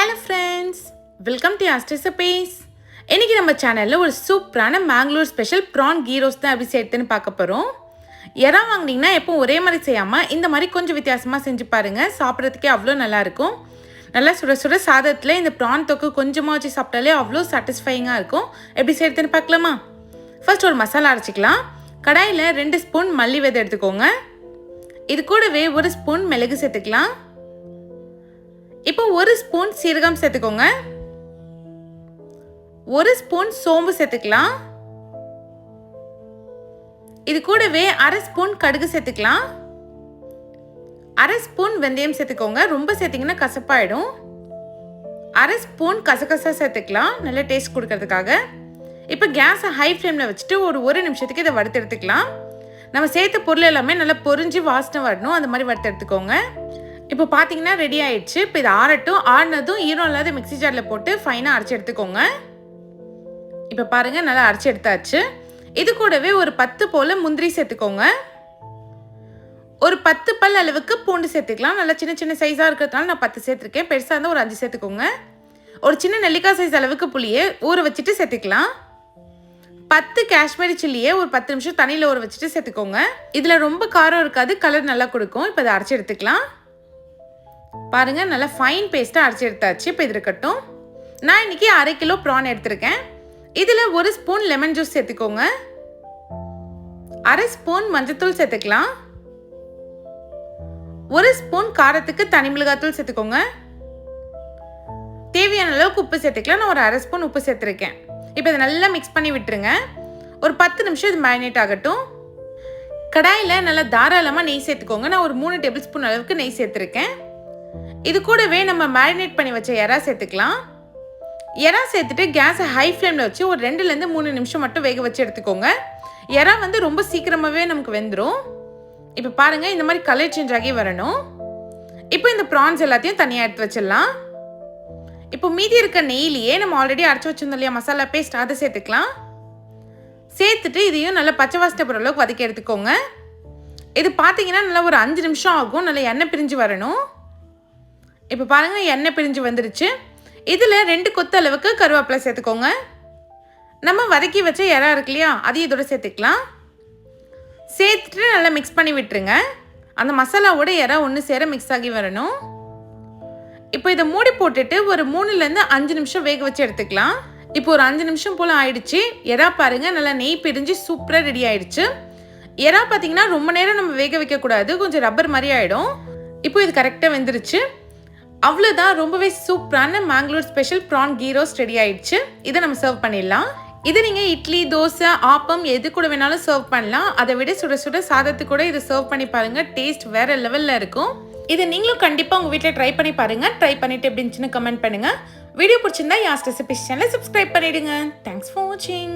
Hello friends welcome to ஆஸ்ட் இன்றைக்கி நம்ம சேனலில் ஒரு சூப்பரான மேங்களூர் ஸ்பெஷல் ப்ரான் கீரோஸ் தான் எப்படி சேர்த்துன்னு பார்க்க போகிறோம் எறா வாங்கினீங்கன்னா எப்போ ஒரே மாதிரி செய்யாமல் இந்த மாதிரி கொஞ்சம் வித்தியாசமாக செஞ்சு பாருங்கள் சாப்பிட்றதுக்கே அவ்வளோ நல்லாயிருக்கும் நல்லா சுட சுட சாதத்தில் இந்த ப்ரான் தொக்கு கொஞ்சமாக வச்சு சாப்பிட்டாலே அவ்வளோ சாட்டிஸ்ஃபைங்காக இருக்கும். எப்படி சேர்த்துன்னு பார்க்கலாமா? ஃபர்ஸ்ட் ஒரு மசாலா அரைச்சிக்கலாம். கடாயில் ரெண்டு ஸ்பூன் மல்லி விதை எடுத்துக்கோங்க. இது கூடவே ஒரு ஸ்பூன் மிளகு சேர்த்துக்கலாம். இப்போ ஒரு ஸ்பூன் சீரகம் சேர்த்துக்கோங்க. ஒரு ஸ்பூன் சோம்பு சேர்த்துக்கலாம். இது கூடவே அரை ஸ்பூன் கடுகு சேர்த்துக்கலாம். அரை ஸ்பூன் வெந்தயம் சேர்த்துக்கோங்க. ரொம்ப சேர்த்திங்கன்னா கசப்பாயிடும். அரை ஸ்பூன் கசகசா சேர்த்துக்கலாம். நல்ல டேஸ்ட் கொடுக்கறதுக்காக. இப்போ கேஸை ஹை ஃப்ளேமில் வச்சுட்டு ஒரு ஒரு நிமிஷத்துக்கு இதை வறுத்து எடுத்துக்கலாம். நம்ம சேர்த்த பொருள் எல்லாமே நல்லா பொரிஞ்சு வாசனை வரணும். அந்த மாதிரி வறுத்து எடுத்துக்கோங்க. இப்போ பார்த்தீங்கன்னா ரெடி ஆயிடுச்சு. இப்போ இது ஆறட்டும். ஆறினதும் ஈரம் இல்லாத மிக்ஸி ஜாரில் போட்டு ஃபைனாக அரைச்சி எடுத்துக்கோங்க. இப்போ பாருங்கள் நல்லா அரைச்சி எடுத்தாச்சு. இது கூடவே ஒரு பத்து போல் முந்திரி சேர்த்துக்கோங்க. ஒரு பத்து பல் அளவுக்கு பூண்டு சேர்த்துக்கலாம். நல்லா சின்ன சின்ன சைஸாக இருக்கிறதுனால நான் பத்து சேர்த்துருக்கேன். பெருசாக இருந்தால் ஒரு அஞ்சு சேர்த்துக்கோங்க. ஒரு சின்ன நெல்லிக்காய் சைஸ் அளவுக்கு புளியை ஊற வச்சுட்டு சேர்த்துக்கலாம். பத்து காஷ்மீரி சில்லியை ஒரு பத்து நிமிஷம் தண்ணியில் ஊற வச்சுட்டு சேர்த்துக்கோங்க. இதில் ரொம்ப காரம் இருக்காது. கலர் நல்லா கொடுக்கும். இப்போ அதை அரைச்சி எடுத்துக்கலாம். பாருங்கள் நல்லா ஃபைன் பேஸ்ட்டாக அரைச்சி எடுத்தாச்சு. இப்போ இது இருக்கட்டும். நான் இன்னைக்கு அரை கிலோ ப்ரான் எடுத்திருக்கேன். இதில் ஒரு ஸ்பூன் லெமன் ஜூஸ் சேர்த்துக்கோங்க. அரை ஸ்பூன் மஞ்சத்தூள் சேர்த்துக்கலாம். ஒரு ஸ்பூன் காரத்துக்கு தனி மிளகாத்தூள் சேர்த்துக்கோங்க. தேவையான அளவுக்கு உப்பு சேர்த்துக்கலாம். நான் ஒரு அரை ஸ்பூன் உப்பு சேர்த்துருக்கேன். இப்போ இதை நல்லா மிக்ஸ் பண்ணி விட்டுருங்க. ஒரு பத்து நிமிஷம் இது மேரினேட் ஆகட்டும். கடாயில் நல்லா தாராளமாக நெய் சேர்த்துக்கோங்க. நான் ஒரு மூணு டேபிள் ஸ்பூன் அளவுக்கு நெய் சேர்த்துருக்கேன். இது கூடவே நம்ம மேரினேட் பண்ணி வச்ச எறா சேர்த்துக்கலாம். எறா சேர்த்துட்டு கேஸை ஹை ஃப்ளேமில் வச்சு ஒரு ரெண்டுலேருந்து மூணு நிமிஷம் மட்டும் வேக வச்சு எடுத்துக்கோங்க. எறா வந்து ரொம்ப சீக்கிரமாகவே நமக்கு வெந்துடும் இப்போ பாருங்கள் இந்த மாதிரி கலர் சேஞ்ச் ஆகி வரணும். இப்போ இந்த ப்ரான்ஸ் எல்லாத்தையும் தனியாக எடுத்து வச்சிடலாம். இப்போ மீதி இருக்க நெய்லியே நம்ம ஆல்ரெடி அரைச்சி வச்சிருந்தோம் இல்லையா மசாலா பேஸ்ட் அதை சேர்த்துக்கலாம். சேர்த்துட்டு இதையும் நல்லா பச்சை வாசனை போகிற அளவுக்கு வதக்கி எடுத்துக்கோங்க. இது பார்த்தீங்கன்னா நல்லா ஒரு அஞ்சு நிமிஷம் ஆகும் நல்லா எண்ணெய் பிரிஞ்சு வரணும். இப்போ பாருங்கள் எண்ணெய் பிரிஞ்சு வந்துருச்சு. இதில் ரெண்டு கொத்து அளவுக்கு கருவேப்பிலை சேர்த்துக்கோங்க. நம்ம வதக்கி வச்ச இறா இருக்கு இல்லையா அதையும் இதோட சேர்த்துக்கலாம். சேர்த்துட்டு நல்லா மிக்ஸ் பண்ணி விட்டுருங்க. அந்த மசாலாவோட இறா ஒன்று சேர மிக்ஸ் ஆகி வரணும். இப்போ இதை மூடி போட்டுட்டு ஒரு மூணுலேருந்து அஞ்சு நிமிஷம் வேக வச்சு எடுத்துக்கலாம். இப்போ ஒரு அஞ்சு நிமிஷம் போல் ஆயிடுச்சு. எறா பாருங்கள் நல்லா நெய் பிரிஞ்சு சூப்பராக ரெடி ஆயிடுச்சு. எறா பார்த்தீங்கன்னா ரொம்ப நேரம் நம்ம வேக வைக்கக்கூடாது. கொஞ்சம் ரப்பர் மாதிரி ஆகிடும் இப்போ இது கரெக்டாக வெந்துருச்சு. அவ்வளோதான் ரொம்பவே சூப்பரான மேங்களூர் ஸ்பெஷல் ப்ரான் கீரோஸ் ரெடி ஆயிடுச்சு. இதை நம்ம சர்வ் பண்ணிடலாம். இது நீங்கள் இட்லி தோசை ஆப்பம் எது கூட வேணாலும் சர்வ் பண்ணலாம். அதை விட சுட சுட சாதத்து கூட இதை சர்வ் பண்ணி பாருங்கள் டேஸ்ட் வேற லெவலில் இருக்கும். இதை நீங்களும் கண்டிப்பாக உங்கள் வீட்டில் ட்ரை பண்ணி பாருங்கள் ட்ரை பண்ணிட்டு எப்படி இருந்துச்சுன்னு கமெண்ட் பண்ணுங்கள் வீடியோ பிடிச்சிருந்தா யாஸ்ட் ரெசிபிஸ் சேனலை சப்ஸ்கிரைப் பண்ணிவிடுங்க தேங்க்ஸ் ஃபார் வாட்சிங்